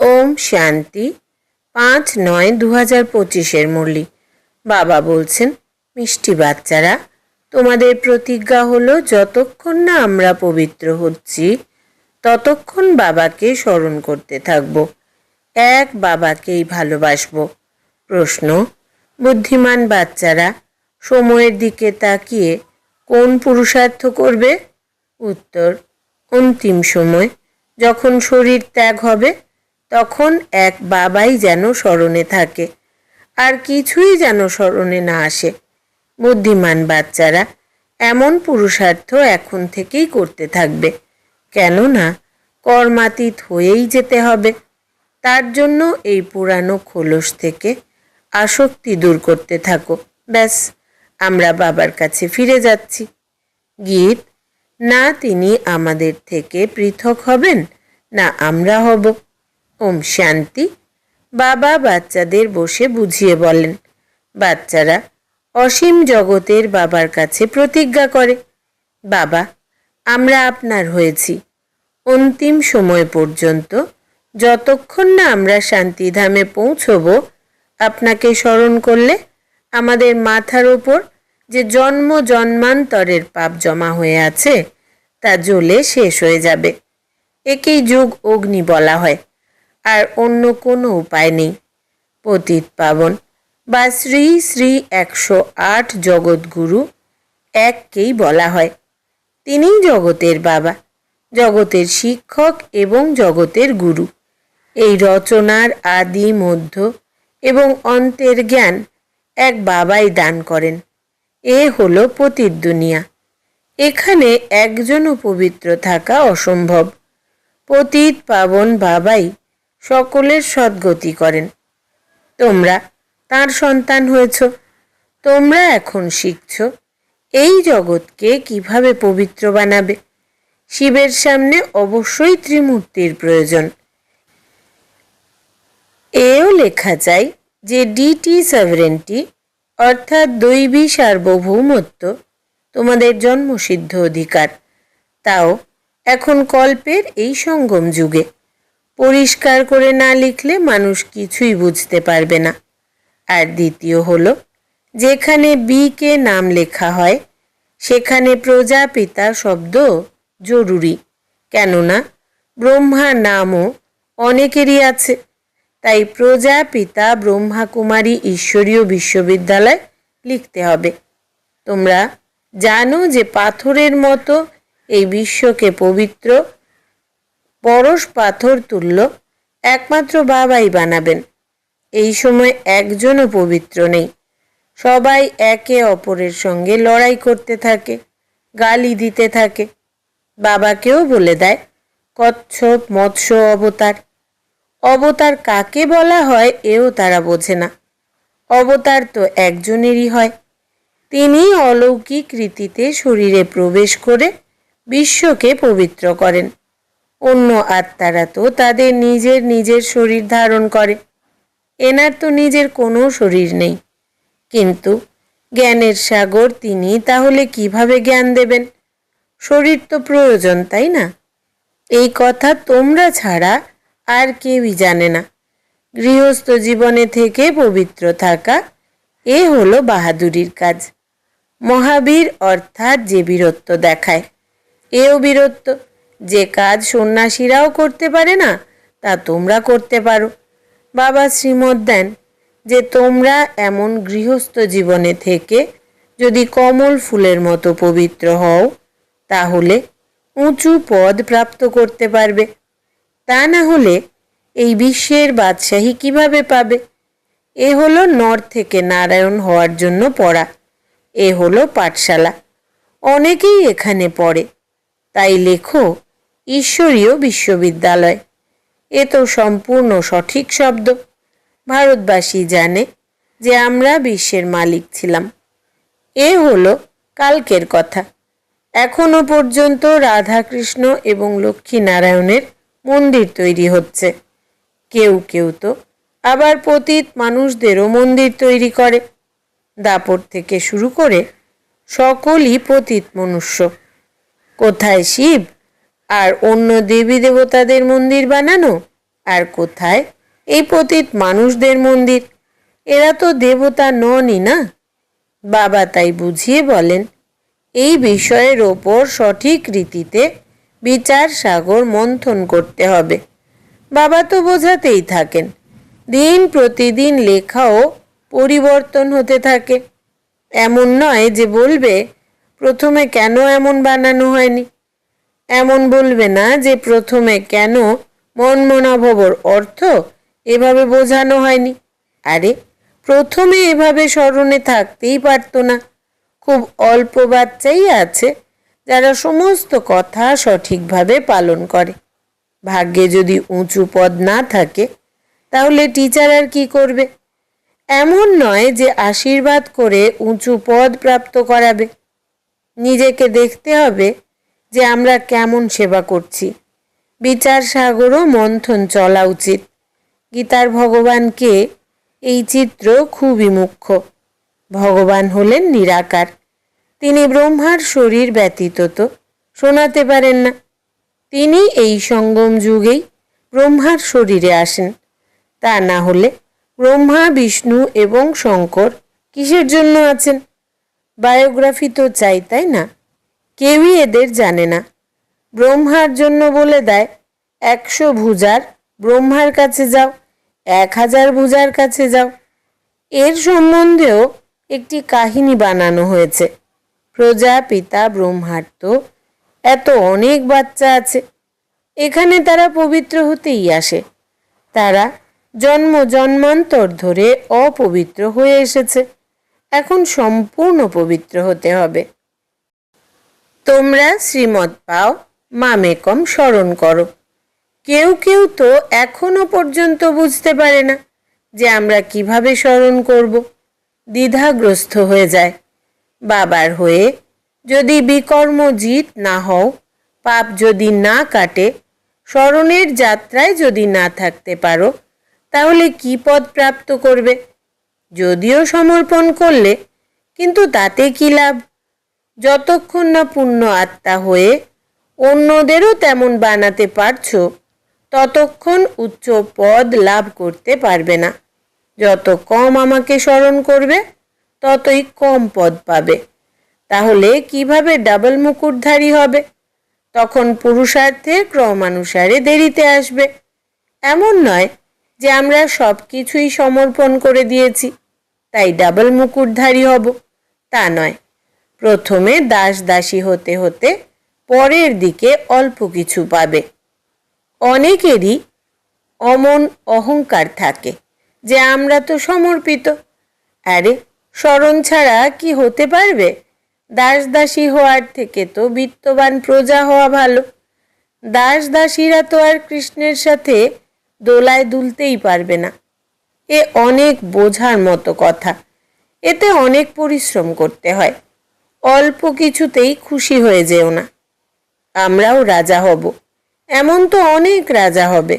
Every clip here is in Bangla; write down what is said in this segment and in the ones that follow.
ওম শান্তি পাঁচ নয় দু হাজার পঁচিশের মুরলি। বাবা বলছেন, মিষ্টি বাচ্চারা, তোমাদের প্রতিজ্ঞা হলো যতক্ষণ না আমরা পবিত্র হচ্ছি, ততক্ষণ বাবাকে স্মরণ করতে থাকব। এক বাবাকেই ভালোবাসবো। প্রশ্ন, বুদ্ধিমান বাচ্চারা, সময়ের দিকে তাকিয়ে কোন পুরুষার্থ করবে? উত্তর, অন্তিম সময়, যখন শরীর ত্যাগ হবে তখন এক বাবাই যেন স্মরণে থাকে। আর কিছুই যেন স্মরণে না আসে। বুদ্ধিমান বাচ্চারা এমন পুরুষার্থ এখন থেকেই করতে থাকবে। কেননা কর্মাতীত হয়েই যেতে হবে। তার জন্য এই পুরানো খোলস থেকে আসক্তি দূর করতে থাকো। ব্যাস, আমরা বাবার কাছে ফিরে যাচ্ছি। গীত, না তিনি আমাদের থেকে পৃথক হবেন, না আমরা হব। ওম শান্তি। বাবা বাচ্চাদের বসে বুঝিয়ে বলেন, বাচ্চারা অসীম জগতের বাবার কাছে প্রতিজ্ঞা করে, বাবা, আমরা আপনার হয়েছি। অন্তিম সময় পর্যন্ত যতক্ষণ না আমরা শান্তিধামে পৌঁছব, আপনাকে স্মরণ করলে আমাদের মাথার ওপর যে জন্ম জন্মান্তরের পাপ জমা হয়ে আছে, তা জ্বলে শেষ হয়ে যাবে। একেই যুগ অগ্নি বলা হয়। আর অন্য কোনো উপায় নেই। পতিত পাবন বা শ্রী শ্রী একশো আট জগৎগুরু এককেই বলা হয়। তিনিই জগতের বাবা, জগতের শিক্ষক এবং জগতের গুরু। এই রচনার আদি মধ্য এবং অন্তের জ্ঞান এক বাবাই দান করেন। এ হলো পতিত দুনিয়া। এখানে একজনও পবিত্র থাকা অসম্ভব। পতিত পাবন বাবাই সকলের সদ্গতি করেন। তোমরা তার সন্তান হয়েছ। তোমরা এখন শিখছ এই জগৎকে কীভাবে পবিত্র বানাবে। শিবের সামনে অবশ্যই ত্রিমূর্তির প্রয়োজন। এও লেখা চাই যে ডিটি সাভরেন্টি অর্থাৎ দৈবী সার্বভৌমত্ব, তোমাদের জন্মসিদ্ধ অধিকার। তাও এখন কল্পের এই সঙ্গম যুগে। পরিষ্কার করে না লিখলে মানুষ কিছুই বুঝতে পারবে না। আর দ্বিতীয় হলো, যেখানে বি কে নাম লেখা হয়, সেখানে প্রজাপিতা শব্দ জরুরি। কেননা, ব্রহ্মা নামও অনেকেরই আছে। তাই প্রজাপিতা, ব্রহ্মাকুমারী ঈশ্বরীয় বিশ্ববিদ্যালয় লিখতে হবে। তোমরা জানো যে পাথরের মতো এই বিশ্বকে পবিত্র পরশ পাথর তুল্য একমাত্র বাবাই বানাবেন। এই সময় একজনও পবিত্র নেই। সবাই একে অপরের সঙ্গে লড়াই করতে থাকে, গালি দিতে থাকে। বাবাকেও বলে দেয়, কচ্ছপ মৎস্য অবতার। অবতার কাকে বলা হয় এও তারা বোঝে না। অবতার তো একজনেরই হয়। তিনি অলৌকিক রীতিতে শরীরে প্রবেশ করে বিশ্বকে পবিত্র করেন। অন্য আত্মারা তো তাদের নিজের নিজের শরীর ধারণ করে। এনার তো নিজের কোনো শরীর নেই। কিন্তু জ্ঞানের সাগর তিনি তাহলে কীভাবে জ্ঞান দেবেন? শরীর তো প্রয়োজন, তাই না? এই কথা তোমরা ছাড়া আর কেউই জানে না। গৃহস্থ জীবনে থেকে পবিত্র থাকা এ হলো বাহাদুরির কাজ। মহাবীর অর্থাৎ যে বীরত্ব দেখায়, এও বীরত্ব। যে কাজ সন্ন্যাসীরাও করতে পারে না, তা তোমরা করতে পারো। বাবা শ্রীমদ দেন, যে তোমরা এমন গৃহস্থ জীবনে থেকে যদি কমল ফুলের মতো পবিত্র হও, তাহলে উঁচু পদ প্রাপ্ত করতে পারবে। তা না হলে এই বিশ্বের বাদশাহী কীভাবে পাবে? এ হলো নর থেকে নারায়ণ হওয়ার জন্য পড়া। এ হলো পাঠশালা। অনেকেই এখানে পড়ে। তাই লেখো ঈশ্বরীয় বিশ্ববিদ্যালয়। এ তো সম্পূর্ণ সঠিক শব্দ। ভারতবাসী জানে যে আমরা বিশ্বের মালিক ছিলাম। এ হলো কালকের কথা। এখনও পর্যন্ত রাধাকৃষ্ণ এবং লক্ষ্মী নারায়ণের মন্দির তৈরি হচ্ছে। কেউ কেউ তো আবার পতীত মানুষদেরও মন্দির তৈরি করে। দাপট থেকে শুরু করে সকলই পতিত মনুষ্য। কোথায় শিব? আর অন্য দেবী দেবতাদের মন্দির বানানো? আর কোথায়? এই পতিত মানুষদের মন্দির। এরা তো দেবতা ননই না? বাবা তাই বুঝিয়ে বলেন, এই বিষয়ের ওপর সঠিক রীতিতে বিচার সাগর মন্থন করতে হবে। বাবা তো বোঝাতেই থাকেন, দিন প্রতিদিন লেখাও পরিবর্তন হতে থাকে। এমন নয় যে বলবে, প্রথমে কেন এমন বানানো হয়নি? এমন বলবে না যে প্রথমে কেন মনমনাভবর অর্থ এভাবে বোঝানো হয়নি। আরে, প্রথমে এভাবে স্মরণে থাকতেই পারতো না। খুব অল্প বাচ্চাই আছে যারা সমস্ত কথা সঠিকভাবে পালন করে। ভাগ্যে যদি উঁচু পদ না থাকে, তাহলে টিচার আর কি করবে? এমন নয় যে আশীর্বাদ করে উঁচু পদ প্রাপ্ত করাবে। নিজেকে দেখতে হবে যে আমরা কেমন সেবা করছি। বিচার সাগরও মন্থন চলা উচিত। গীতার ভগবানকে এই চিত্র খুবই মুখ্য। ভগবান হলেন নিরাকার। তিনি ব্রহ্মার শরীর ব্যতীত তো শোনাতে পারেন না। তিনি এই সঙ্গম যুগেই ব্রহ্মার শরীরে আসেন। তা না হলে ব্রহ্মা, বিষ্ণু এবং শঙ্কর কিসের জন্য আছেন? বায়োগ্রাফি তো চাই, তাই না? কেউই এদের জানে না। ব্রহ্মার জন্য বলে দেয়, একশো ভুজার ব্রহ্মার কাছে যাও, এক হাজার ভুজার কাছে যাও। এর সম্বন্ধেও একটি কাহিনী বানানো হয়েছে। প্রজাপিতা ব্রহ্মার তো এত অনেক বাচ্চা আছে। এখানে তারা পবিত্র হতেই আসে। তারা জন্ম জন্মান্তর ধরে অপবিত্র হয়ে এসেছে। এখন সম্পূর্ণ পবিত্র হতে হবে। তোমরা শ্রীমদ পাও মামেকম স্মরণ করো। কেউ কেউ তো এখনও পর্যন্ত বুঝতে পারে না যে আমরা কীভাবে স্মরণ করব। দ্বিধাগ্রস্ত হয়ে যায়। বাবার হয়ে যদি বিকর্ম জিত না হও, পাপ যদি না কাটে, স্মরণের যাত্রায় যদি না থাকতে পারো, তাহলে কি পদ প্রাপ্ত করবে? যদিও সমর্পণ করলে, কিন্তু তাতে কি লাভ? যতক্ষণ না পূর্ণ আত্মা হয়ে অন্যদেরও তেমন বানাতে পারছ, ততক্ষণ উচ্চ পদ লাভ করতে পারবে না। যত কম আমাকে স্মরণ করবে, ততই কম পদ পাবে। তাহলে কীভাবে ডাবল মুকুটধারী হবে? তখন পুরুষার্থে ক্রমানুসারে দেরিতে আসবে। এমন নয় যে আমরা সব কিছুই সমর্পণ করে দিয়েছি, তাই ডাবল মুকুটধারী হব, তা নয়। প্রথমে দাস দাসী হতে হতে পরের দিকে অল্প কিছু পাবে। অনেকেরই অমন অহংকার থাকে যে আমরা তো সমর্পিত। আরে, স্মরণ ছাড়া কি হতে পারবে? দাস দাসী হওয়ার থেকে তো বিত্তবান প্রজা হওয়া ভালো। দাস দাসীরা তো আর কৃষ্ণের সাথে দোলায় দুলতেই পারবে না। এ অনেক বোঝার মতো কথা। এতে অনেক পরিশ্রম করতে হয়। অল্প কিছুতেই খুশি হয়ে যেও না। আমরাও রাজা হব। এমন তো অনেক রাজা হবে।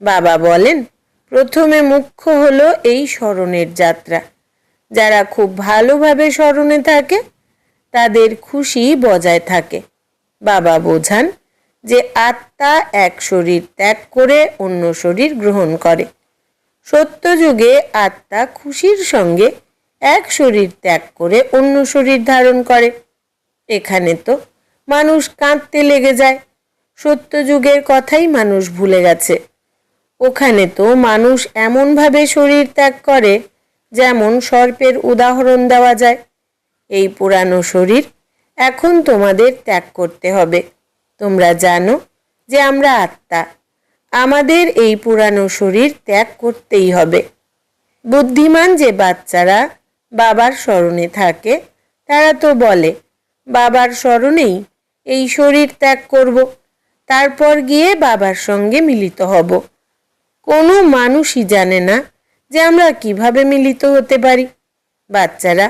বাবা বলেন, প্রথমে মুখ্য হলো এই স্মরণের যাত্রা। যারা খুব ভালোভাবে স্মরণে থাকে, তাদের খুশি বজায় থাকে। বাবা বোঝান যে আত্মা এক শরীর ত্যাগ করে অন্য শরীর গ্রহণ করে। সত্যযুগে আত্মা খুশির সঙ্গে এক শরীর ত্যাগ করে অন্য শরীর ধারণ করে। এখানে তো মানুষ কাঁদতে লেগে যায়। সত্যযুগের কথাই মানুষ ভুলে গেছে। ওখানে তো মানুষ এমনভাবে শরীর ত্যাগ করে যেমন সর্পের উদাহরণ দেওয়া যায়। এই পুরানো শরীর এখন তোমাদের ত্যাগ করতে হবে। তোমরা জানো যে আমরা আত্মা। আমাদের এই পুরানো শরীর ত্যাগ করতেই হবে। বুদ্ধিমান যে বাচ্চারা বাবার স্মরণে থাকে, তারা তো বলে, বাবার স্মরণেই এই শরীর ত্যাগ করব, তারপর গিয়ে বাবার সঙ্গে মিলিত হব। কোনো মানুষই জানে না যে আমরা কীভাবে মিলিত হতে পারি। বাচ্চারা,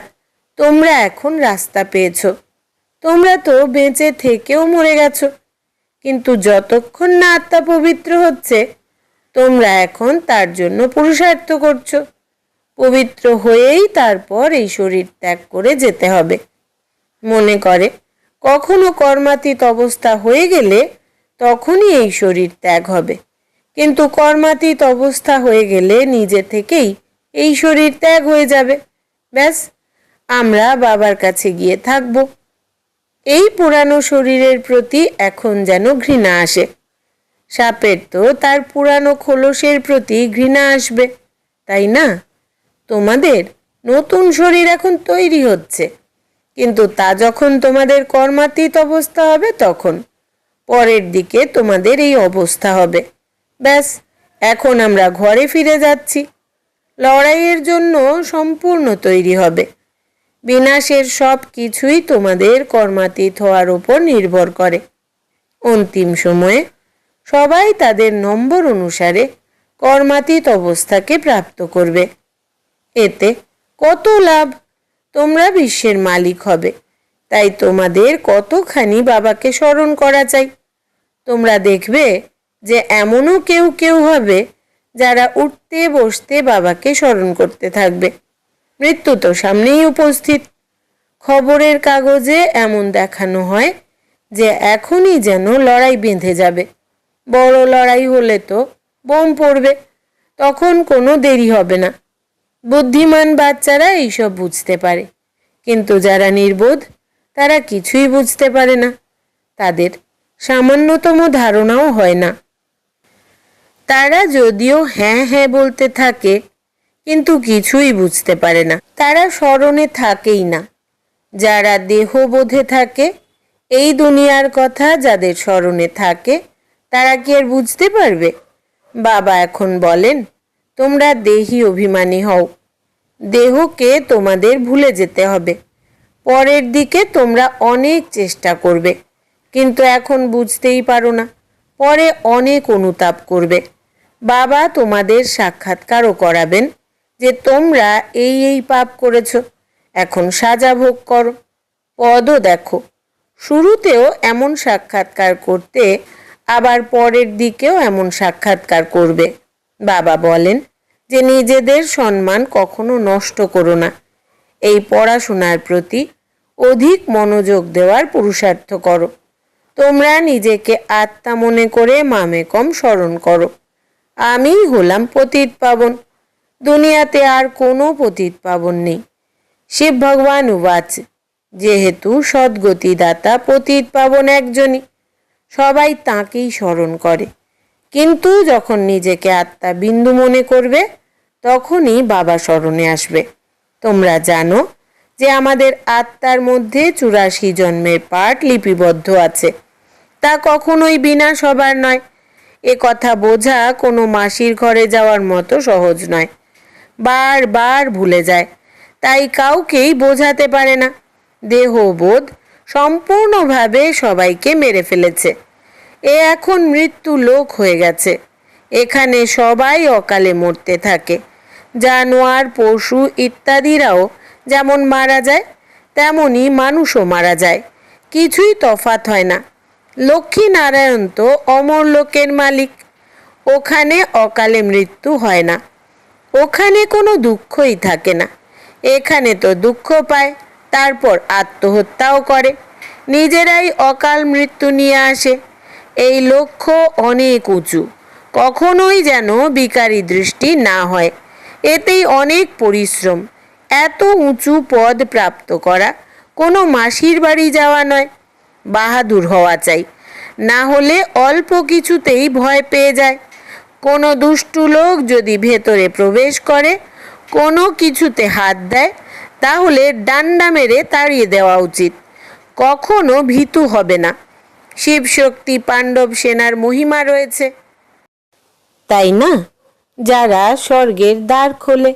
তোমরা এখন রাস্তা পেয়েছ, তোমরা তো বেঁচে থেকেও মরে গেছো। কিন্তু যতক্ষণ না আত্মা পবিত্র হচ্ছে, তোমরা এখন তার জন্য পুরুষার্থ করছ। পবিত্র হয়েই তারপর এই শরীর ত্যাগ করে যেতে হবে। মনে করে, কখনো কর্মাতীত অবস্থা হয়ে গেলে তখনই এই শরীর ত্যাগ হবে। কিন্তু কর্মাতীত অবস্থা হয়ে গেলে নিজে থেকেই এই শরীর ত্যাগ হয়ে যাবে। ব্যাস, আমরা বাবার কাছে গিয়ে থাকব। এই পুরানো শরীরের প্রতি এখন যেন ঘৃণা আসে। সাপের তো তার পুরানো খোলসের প্রতি ঘৃণা আসবে, তাই না? তোমাদের নতুন শরীর এখন তৈরি হচ্ছে। কিন্তু তা যখন তোমাদের কর্মাতীত অবস্থা হবে, তখন পরের দিকে তোমাদের এই অবস্থা হবে। ব্যাস, এখন আমরা ঘরে ফিরে যাচ্ছি। লড়াইয়ের জন্য সম্পূর্ণ তৈরি হবে। বিনাশের সব কিছুই তোমাদের কর্মাতীত হওয়ার উপর নির্ভর করে। অন্তিম সময়ে সবাই তাদের নম্বর অনুসারে কর্মাতীত অবস্থাকে প্রাপ্ত করবে। এতে কত লাভ? তোমরা বিশ্বের মালিক হবে। তাই তোমাদের কতখানি বাবাকে স্মরণ করা চাই। তোমরা দেখবে যে এমনও কেউ কেউ হবে যারা উঠতে বসতে বাবাকে স্মরণ করতে থাকবে। মৃত্যু তো সামনেই উপস্থিত। খবরের কাগজে এমন দেখানো হয় যে এখনই যেন লড়াই বেঁধে যাবে। বড় লড়াই হলে তো বোম পড়বে। তখন কোনো দেরি হবে না। বুদ্ধিমান বাচ্চারা এইসব বুঝতে পারে। কিন্তু যারা নির্বোধ, তারা কিছুই বুঝতে পারে না। তাদের সামান্যতম ধারণাও হয় না। তারা যদিও হ্যাঁ হ্যাঁ বলতে থাকে, কিন্তু কিছুই বুঝতে পারে না। তারা স্মরণে থাকেই না। যারা দেহবোধে থাকে, এই দুনিয়ার কথা যাদের স্মরণে থাকে, তারা কি আর বুঝতে পারবে? বাবা এখন বলেন তোমরা দেহি অভিমানী হও। দেহকে তোমাদের ভুলে যেতে হবে। পরের দিকে তোমরা অনেক চেষ্টা করবে, কিন্তু এখন বুঝতেই পারো না। পরে অনেক অনুতাপ করবে। বাবা তোমাদের সাক্ষাৎকারও করাবেন যে তোমরা এই এই পাপ করেছ। এখন সাজা ভোগ করো। পদও দেখো। শুরুতেও এমন সাক্ষাৎকার করতে, আবার পরের দিকেও এমন সাক্ষাৎকার করবে। বাবা বলেন যে নিজেদের সম্মান কখনো নষ্ট করো না। এই পড়াশোনার প্রতি অধিক মনোযোগ দেওয়ার পুরুষার্থ করো। তোমরা নিজেকে আত্মা মনে করে মামে কম স্মরণ করো। আমি হলাম পতিত পাবন। দুনিয়াতে আর কোনো পতিত পাবন নেই। শিব ভগবান উবাচ, যেহেতু সদ্গতিদাতা পতিত পাবন একজনই, সবাই তাঁকেই স্মরণ করে। কিন্তু যখন নিজেকে আত্মা বিন্দু মনে করবে, তখনই বাবা স্মরণে আসবে। তোমরা জানো যে আমাদের আত্মার মধ্যে চুরাশি জন্মের পাঠ লিপিবদ্ধ আছে। তা কখনোই বিনাশ হবার নয়। এ কথা বোঝা কোনো মাসির ঘরে যাওয়ার মতো সহজ নয়। বারবার ভুলে যায়। তাই কাউকেই বোঝাতে পারে না। দেহবোধ সম্পূর্ণভাবে সবাইকে মেরে ফেলেছে। এ এখন মৃত্যু লোক হয়ে গেছে। এখানে সবাই অকালে মরতে থাকে। জানোয়ার, পশু ইত্যাদিরাও যেমন মারা যায় তেমনই মানুষও মারা যায়। কিছুই তফাত হয় না। লক্ষ্মী নারায়ণ তো অমর লোকের মালিক। ওখানে অকালে মৃত্যু হয় না। ওখানে কোনো দুঃখই থাকে না। এখানে তো দুঃখ পায়, তারপর আত্মহত্যাও করে। নিজেরাই অকাল মৃত্যু নিয়ে আসে। এই লক্ষ্য অনেক উঁচু। কখনোই যেন বিকারী দৃষ্টি না হয়। এতেই অনেক পরিশ্রম। এত উঁচু পদ প্রাপ্ত করা কোনো মাসির বাড়ি যাওয়া নয়। বাহাদুর হওয়া চাই। না হলে অল্প কিছুতেই ভয় পেয়ে যায়। কোনো দুষ্টু লোক যদি ভেতরে প্রবেশ করে, কোনো কিছুতে হাত দেয়, তাহলে ডান্ডা মেরে তাড়িয়ে দেওয়া উচিত। কখনো ভীতু হবে না। শিবশক্তি, পাণ্ডব সেনার মহিমা রয়েছে। তাই না? যারা স্বর্গের দ্বার খোলে।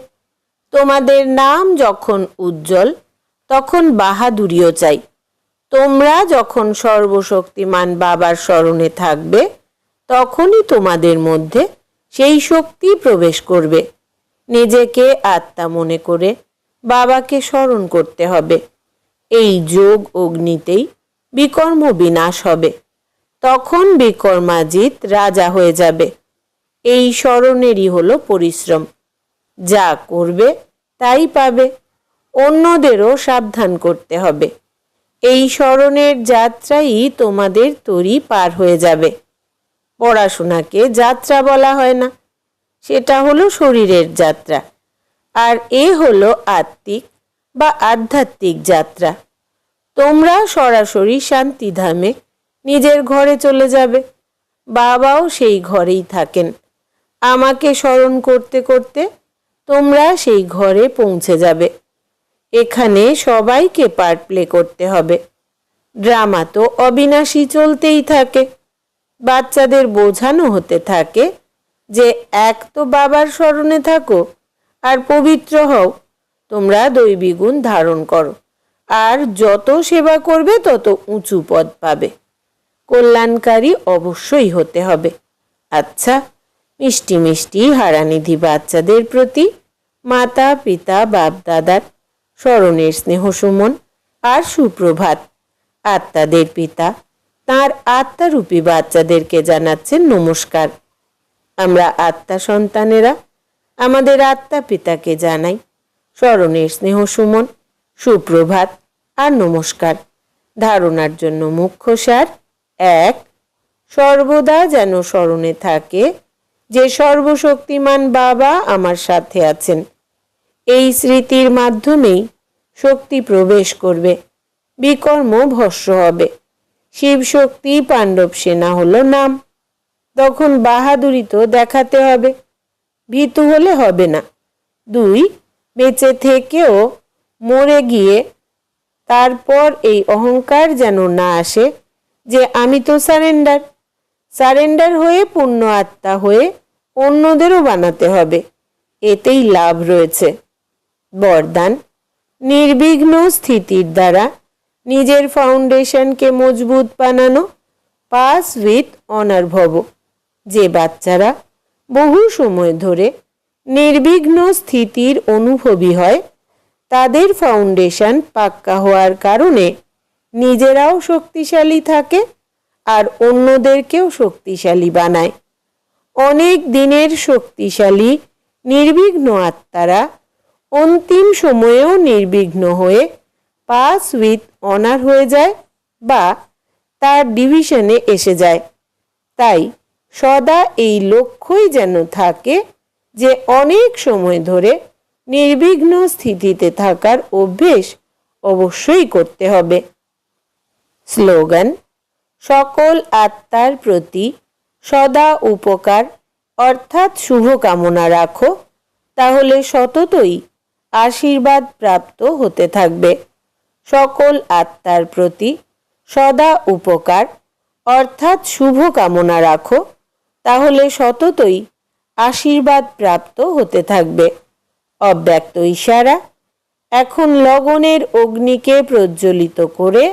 তোমাদের নাম যখন উজ্জ্বল, তখন বাহাদুরিও চাই। তোমরা যখন সর্বশক্তিমান বাবার স্মরণে থাকবে, তখনই তোমাদের মধ্যে সেই শক্তি প্রবেশ করবে। নিজেকে আত্মা মনে করে বাবাকে স্মরণ করতে হবে। এই যোগ অগ্নিতেই বিকর্ম বিনাশ হবে। তখন বিকর্মাজিৎ রাজা হয়ে যাবে। এই স্মরণেরই হলো পরিশ্রম। যা করবে, তাই পাবে। অন্যদেরও সাবধান করতে হবে। এই স্মরণের যাত্রাই তোমাদের তরি পার হয়ে যাবে। পড়াশোনাকে যাত্রা বলা হয় না। সেটা হলো শরীরের যাত্রা। আর এ হলো আত্মিক বা আধ্যাত্মিক যাত্রা। তোমরা সরাসরি শান্তিধামে নিজের ঘরে চলে যাবে। বাবাও সেই ঘরেই থাকেন। আমাকে স্মরণ করতে করতে তোমরা সেই ঘরে পৌঁছে যাবে। এখানে সবাইকে পার্ট প্লে করতে হবে। ড্রামা তো অবিনাশী চলতেই থাকে। বাচ্চাদের বোঝানো হতে থাকে যে এক তো বাবার স্মরণে থাকো আর পবিত্র হও। তোমরা দৈবী গুণ ধারণ করো। আর যত সেবা করবে, তত উঁচু পদ পাবে। কল্যাণকারী অবশ্যই হতে হবে। আচ্ছা মিষ্টি মিষ্টি হারানিধি বাচ্চাদের প্রতি মাতা, পিতা বাপ দাদার স্মরণের স্নেহ সুমন আর সুপ্রভাত। আত্মাদের পিতা, তার আত্মারূপী বাচ্চাদেরকে জানাচ্ছেন নমস্কার। আমরা আত্মা সন্তানেরা, আমাদের আত্মা পিতাকে জানাই। স্মরণের স্নেহ সুমন সুপ্রভাত আর নমস্কার। ধারণার জন্য মুখ্য সার এক, সর্বদা যেন স্মরণে থাকে যে সর্বশক্তিমান বাবা আমার সাথে আছেন। এই স্মৃতির মাধ্যমেই শক্তি প্রবেশ করবে, বিকর্ম ভস্য হবে। শিব শক্তি পাণ্ডব সেনা হলো নাম। তখন বাহাদুরি তো দেখাতে হবে, ভীতু হলে হবে না। দুই, বেঁচে থেকেও মরে গিয়ে তারপর এই অহংকার যেন না আসে, যে আমি তো সারেন্ডার সারেন্ডার হয়ে পূর্ণ আত্মা হয়ে অন্যদেরও বানাতে হবে। এতেই লাভ রয়েছে। বরদান। নির্বিঘ্ন স্থিতির দ্বারা নিজের ফাউন্ডেশনকে মজবুত বানানো পাস উইথ অনার ভব। যে বাচ্চারা বহু সময় ধরে নির্বিঘ্ন স্থিতির অনুভবী হয় তাদের ফাউন্ডেশন পাক্কা হওয়ার কারণে নিজেরাও শক্তিশালী থাকে আর অন্যদেরকেও শক্তিশালী বানায়। অনেক দিনের শক্তিশালী, নির্বিঘ্ন আত্মারা অন্তিম সময়েও নির্বিঘ্ন হয়ে পাস উইথ অনার হয়ে যায় বা তার ডিভিশনে এসে যায়। তাই সদা এই লক্ষ্যই যেন থাকে যে অনেক সময় ধরে নির্বিঘ্ন স্থিতিতে থাকার অভ্যেস অবশ্যই করতে হবে। স্লোগান, সকল আত্মার প্রতি সদা উপকার, অর্থাৎ শুভকামনা রাখো, তাহলে সততই আশীর্বাদ প্রাপ্ত হতে থাকবে। সকল আত্মার প্রতি সদা উপকার, অর্থাৎ শুভ কামনা রাখো, তাহলে সততই আশীর্বাদ প্রাপ্ত হতে থাকবে। অব্যক্ত ইশারা। এখন লগনের অগ্নিকে প্রজ্বলিত করে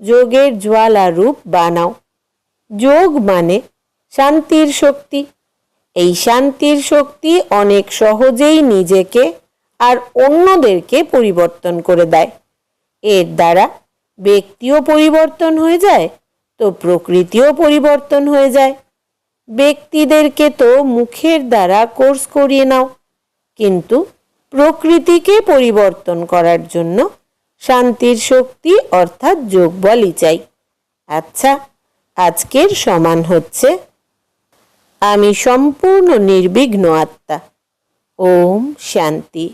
যোগের জ্বালা রূপ বানাও। যোগ মানে শান্তির শক্তি। এই শান্তির শক্তি অনেক সহজেই নিজেকে আর অন্যদেরকে পরিবর্তন করে দেয়। এর দ্বারা ব্যক্তিও পরিবর্তন হয়ে যায়, তো প্রকৃতিও পরিবর্তন হয়ে যায়। ব্যক্তিদেরকে তো মুখের দ্বারা কোর্স করিয়ে নাও। কিন্তু প্রকৃতিকে পরিবর্তন করার জন্য শান্তির শক্তি অর্থাৎ যোগ বলই চাই। আচ্ছা আজকের সমান হচ্ছে, আমি সম্পূর্ণ নির্বিঘ্ন আত্মা। ওম শান্তি।